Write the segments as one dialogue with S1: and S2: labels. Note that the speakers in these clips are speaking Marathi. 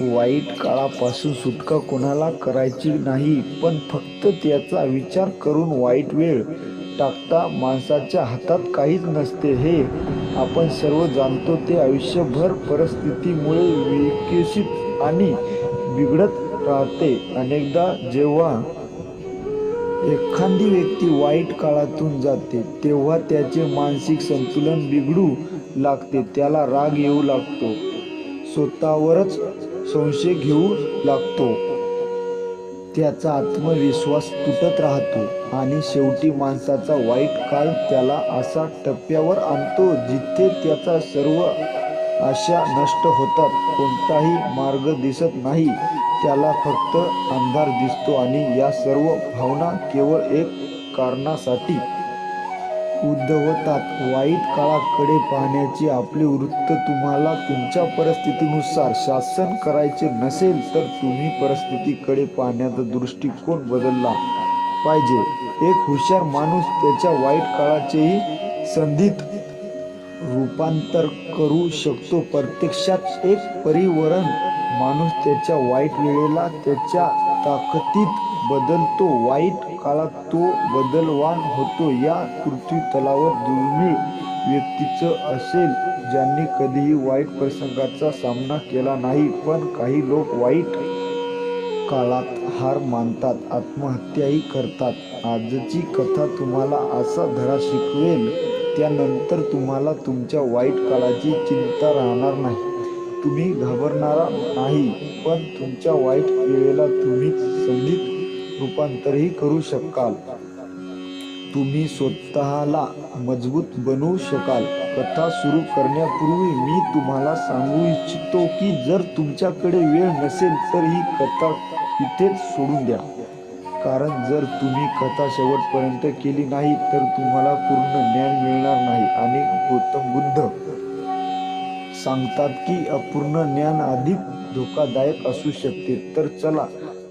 S1: वाईट काळापासून सुटका कोणाला करायची नाही पण फक्त त्याचा विचार करून वाईट वेळ टाकता माणसाच्या हातात काहीच नसते. हे आपण सर्व जाणतो ते आयुष्यभर परिस्थितीमुळे विकसित आणि बिघडत राहते. अनेकदा जेव्हा एखादी व्यक्ती वाईट काळातून जाते तेव्हा त्याचे मानसिक संतुलन बिघडू लागते त्याला राग येऊ लागतो. स्वतःवरच संशय घेऊ लागतो. त्याचा आत्मविश्वास तुटत राहतो आणि शेवटी माणसाचा वाईट काळ त्याला असा टप्प्यावर आणतो जिथे त्याचा सर्व आशा नष्ट होतात. कोणताही मार्ग दिसत नाही. त्याला फक्त अंधार दिसतो आणि या सर्व भावना केवळ एक कारणासाठी उद्भवतात वाईट काळाकडे पाहण्याची आपली वृत्त तुम्हाला तुमच्या परिस्थितीनुसार शासन करायचे नसेल तर तुम्ही परिस्थितीकडे पाहण्याचा दृष्टिकोन बदलला पाहिजे. एक हुशार माणूस त्याच्या वाईट काळाचेही संधीत रूपांतर करू शकतो. प्रत्यक्षात एक परिवरण माणूस त्याच्या वाईट वेळेला त्याच्या ताकदीत बदलतो. वाईट काळात तो बदलवान होतो. या पृथ्वी तलावर दुर्मिळ व्यक्तीचं असेल ज्यांनी कधीही वाईट प्रसंगाचा सामना केला नाही पण काही लोक वाईट काळात हार मानतात आत्महत्याही करतात. आजची कथा तुम्हाला असा धडा शिकवेल त्यानंतर तुम्हाला तुमच्या वाईट काळाची चिंता राहणार नाही. तुम्ही घाबरणारा नाही पण तुमच्या वाईट वेळेला तुम्ही संधीत रूपांतरही करू शकाल. तुम्ही स्वतःला मजबूत बनवू शकाल. कथा सुरू करण्यापूर्वी मी तुम्हाला सांगू इच्छितो की जर तुमच्याकडे वेळ नसेल तर ही कथा इथेच सोडून द्या. कारण जर तुम्ही कथा शेवटपर्यंत केली नाही तर तुम्हाला पूर्ण ज्ञान मिळणार नाही आणि गौतम बुद्ध सांगतात की अपूर्ण ज्ञान अधिक धोकादायक असू शकते. तर चला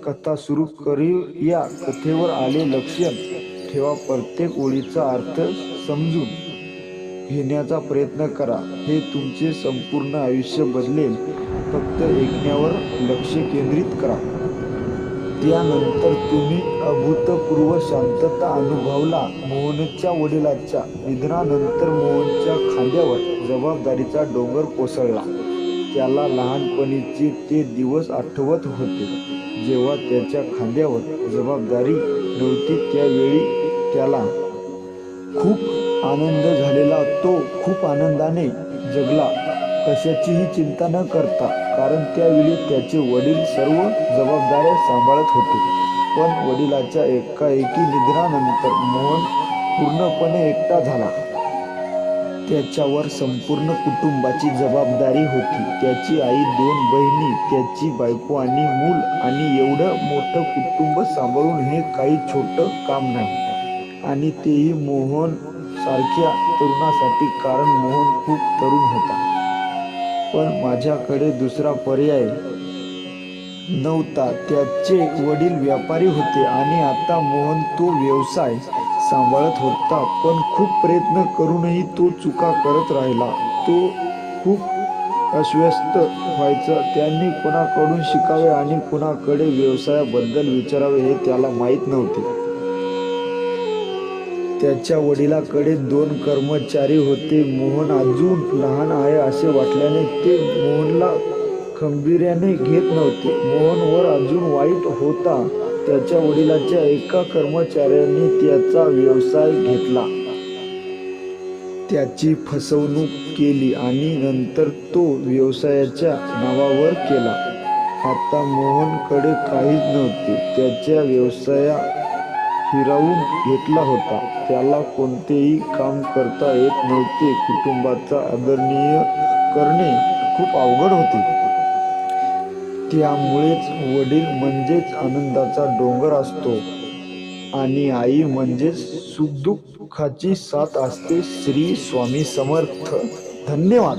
S1: कथा सुरू करूया. कथेवर आले लक्ष ठेवा. प्रत्येक ओळीचा अर्थ समजून घेण्याचा प्रयत्न करा. हे तुमचे संपूर्ण आयुष्य बदलेल. फक्त ऐकण्यावर लक्ष केंद्रित करा. त्यानंतर तुम्ही अभूतपूर्व शांतता अनुभवला. मोहनच्या वडिलाच्या निधनानंतर मोहनच्या खांद्यावर जबाबदारीचा डोंगर कोसळला. त्याला लहानपणीचे ते दिवस आठवत होते. जेव्हा त्याच्या खांद्यावर जबाबदारी नव्हती त्यावेळी त्याला खूप आनंद झालेला. तो खूप आनंदाने जगला. कशाचीही चिंता न करता कारण त्यावेळी त्याचे वडील सर्व जबाबदाऱ्या सांभाळत होते. पण वडिलाच्या एकाएकी निधनानंतर मोहन पूर्णपणे एकटा झाला. त्याच्यावर संपूर्ण कुटुंबाची जबाबदारी होती. त्याची आई दोन बहिणी त्याची बायको आणि मूल आणि एवढं मोठं कुटुंब सांभाळून हे काही छोटं काम नाही. आणि तेही मोहन सारख्या तरुणासाठी कारण मोहन खूप तरुण होता. पण माझ्याकडे दुसरा पर्याय नव्हता. त्याचे वडील व्यापारी होते आणि आता मोहन तो व्यवसाय सांभाळत होता पण खूप प्रयत्न करूनही तो चुका करत राहिला. तो खूप अस्वस्थ व्हायचं. त्यांनी कुणाकडून शिकावे आणि कुणाकडे व्यवसायाबद्दल विचारावे हे त्याला माहीत नव्हते. त्याच्या वडिलाकडे दोन कर्मचारी होते. मोहन अजून लहान आहे असे वाटल्याने ते मोहनला खंबीर्याने घेत नव्हते. मोहनवर अजून वाईट होता. त्याच्या वडिलाच्या एका कर्मचाऱ्याने त्याचा व्यवसाय घेतला. त्याची फसवणूक केली आणि नंतर तो व्यवसायाच्या नावावर केला. आता मोहनकडे काहीच नव्हते. त्याच्या व्यवसाया हिरावून घेतला होता. त्याला कोणतेही काम करता येत नव्हते. कुटुंबाचा आदरणीय करणे खूप अवघड होते. त्यामुळेच वडील म्हणजेच आनंदाचा डोंगर असतो आणि आई म्हणजेच सुखदुःखाची साथ असते. श्री स्वामी समर्थ. धन्यवाद.